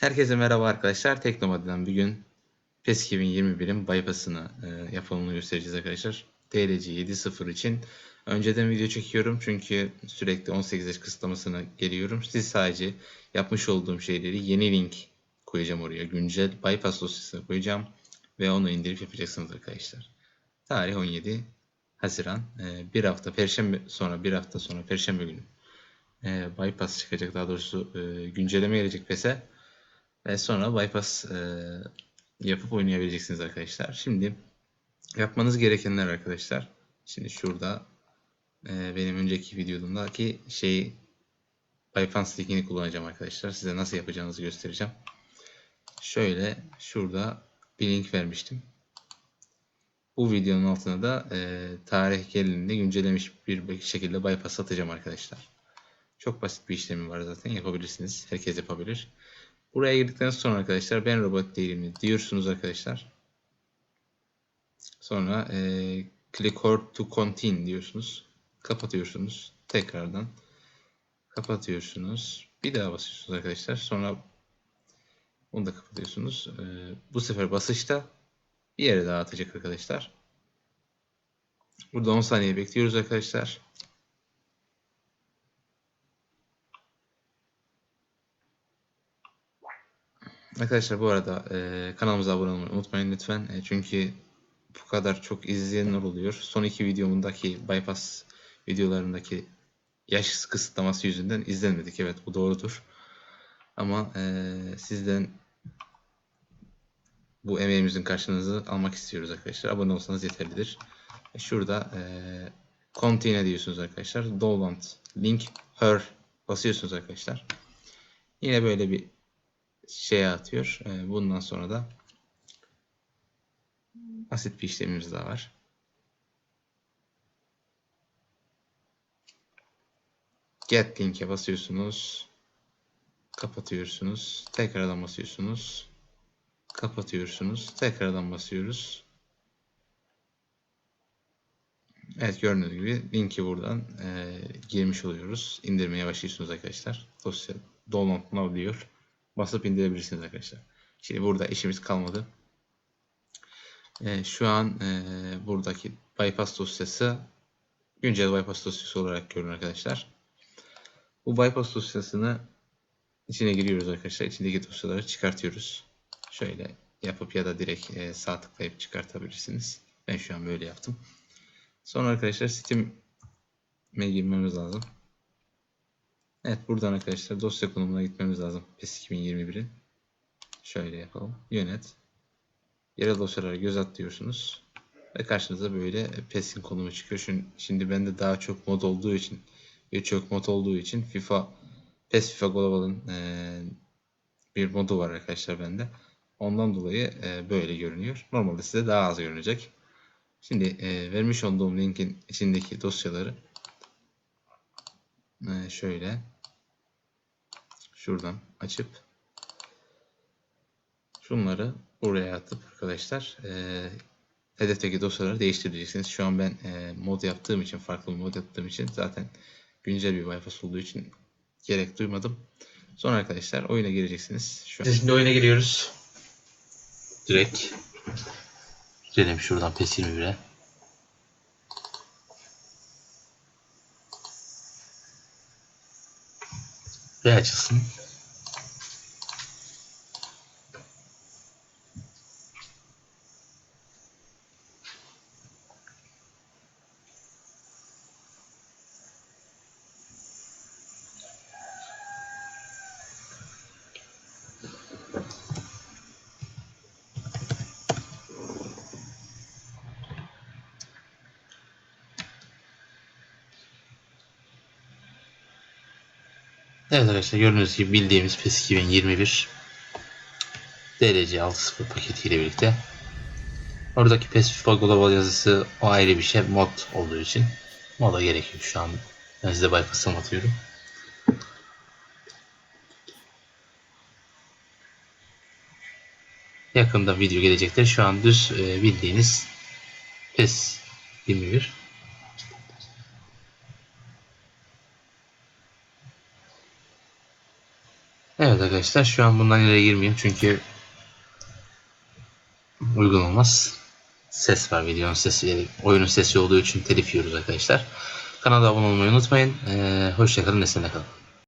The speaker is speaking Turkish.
Herkese merhaba arkadaşlar. Teknomad'dan bugün PES 2021'in bypass'ını e, yapımını göstereceğiz arkadaşlar. DLC 7.0 için önceden video çekiyorum çünkü sürekli 18 yaş kısıtlamasına geliyorum. Siz sadece yapmış olduğum şeyleri yeni link koyacağım oraya. Güncel bypass dosyasına koyacağım ve onu indirip yapacaksınız arkadaşlar. Tarih 17 Haziran. E, bir hafta Perşembe sonra bir hafta sonra Perşembe günü e, bypass çıkacak daha doğrusu e, güncelleme gelecek PES'e. Ve sonra bypass e, yapıp oynayabileceksiniz arkadaşlar. Şimdi yapmanız gerekenler arkadaşlar. Şimdi şurada e, benim önceki videomdaki şey bypass linkini kullanacağım arkadaşlar. Size nasıl yapacağınızı göstereceğim. Şöyle şurada bir link vermiştim. Bu videonun altına da e, tarih geldiğinde güncellemiş bir şekilde bypass atacağım arkadaşlar. Çok basit bir işlemi var zaten yapabilirsiniz. Herkes yapabilir. Buraya girdikten sonra arkadaşlar ben robot değilim diyorsunuz arkadaşlar. Sonra e, click or to continue diyorsunuz. Kapatıyorsunuz. Tekrardan kapatıyorsunuz. Bir daha basıyorsunuz arkadaşlar. Sonra onu da kapatıyorsunuz. E, bu sefer basışta bir yere daha atacak arkadaşlar. Burada 10 saniye bekliyoruz arkadaşlar. Arkadaşlar bu arada e, kanalımıza abone olmayı unutmayın lütfen. E, çünkü bu kadar çok izleyenler oluyor. Son iki videomundaki bypass videolarındaki yaş kısıtlaması yüzünden izlenmedik. Evet bu doğrudur. Ama e, sizden bu emeğimizin karşılığını almak istiyoruz arkadaşlar. Abone olsanız yeterlidir. E, şurada e, continue diyorsunuz arkadaşlar. Download link her basıyorsunuz arkadaşlar. Yine böyle bir şeye atıyor. E, bundan sonra da basit bir işlemimiz daha var. Get link'e basıyorsunuz. Kapatıyorsunuz. Tekrardan basıyorsunuz. Kapatıyorsunuz. Tekrardan basıyoruz. Evet gördüğünüz gibi linki buradan e, girmiş oluyoruz. İndirmeye başlıyorsunuz arkadaşlar. Dosya download now diyor basıp indirebilirsiniz arkadaşlar. Şimdi burada işimiz kalmadı. Ee, şu an e, buradaki bypass dosyası güncel bypass dosyası olarak görün arkadaşlar. Bu bypass dosyasını içine giriyoruz arkadaşlar. İçindeki dosyaları çıkartıyoruz. Şöyle yapıp ya da direkt e, sağ tıklayıp çıkartabilirsiniz. Ben şu an böyle yaptım. Sonra arkadaşlar Steam'e girmemiz lazım. Evet buradan arkadaşlar dosya konumuna gitmemiz lazım. PES 2021'in. Şöyle yapalım. Yönet. Yerel dosyalara göz at diyorsunuz. Ve karşınıza böyle PES'in konumu çıkıyor. Şimdi, şimdi bende daha çok mod olduğu için birçok mod olduğu için FIFA PES FIFA Global'ın e, bir modu var arkadaşlar bende. Ondan dolayı e, böyle görünüyor. Normalde size daha az görünecek. Şimdi e, vermiş olduğum linkin içindeki dosyaları e, şöyle şuradan açıp şunları buraya atıp arkadaşlar e, hedefteki dosyaları değiştireceksiniz. Şu an ben e, mod yaptığım için farklı mod yaptığım için zaten güncel bir bypass olduğu için gerek duymadım. Sonra arkadaşlar oyuna gireceksiniz. Şu an. Şimdi oyuna giriyoruz. Direkt. Girelim şuradan PES 21'e. Ve açılsın. Evet arkadaşlar gördüğünüz gibi bildiğimiz PES 2021 DLC 6.0 paketiyle birlikte oradaki PES FIFA Global yazısı o ayrı bir şey mod olduğu için moda gerek yok şu an ben size bypass anlatıyorum. Yakında video gelecektir. Şu an düz e, bildiğiniz PES 21 arkadaşlar şu an bundan ileri girmeyeyim çünkü uygun olmaz. Ses var videonun sesi, oyunun sesi olduğu için telif yiyoruz arkadaşlar. Kanala abone olmayı unutmayın. Ee, hoşçakalın, nesinle kalın.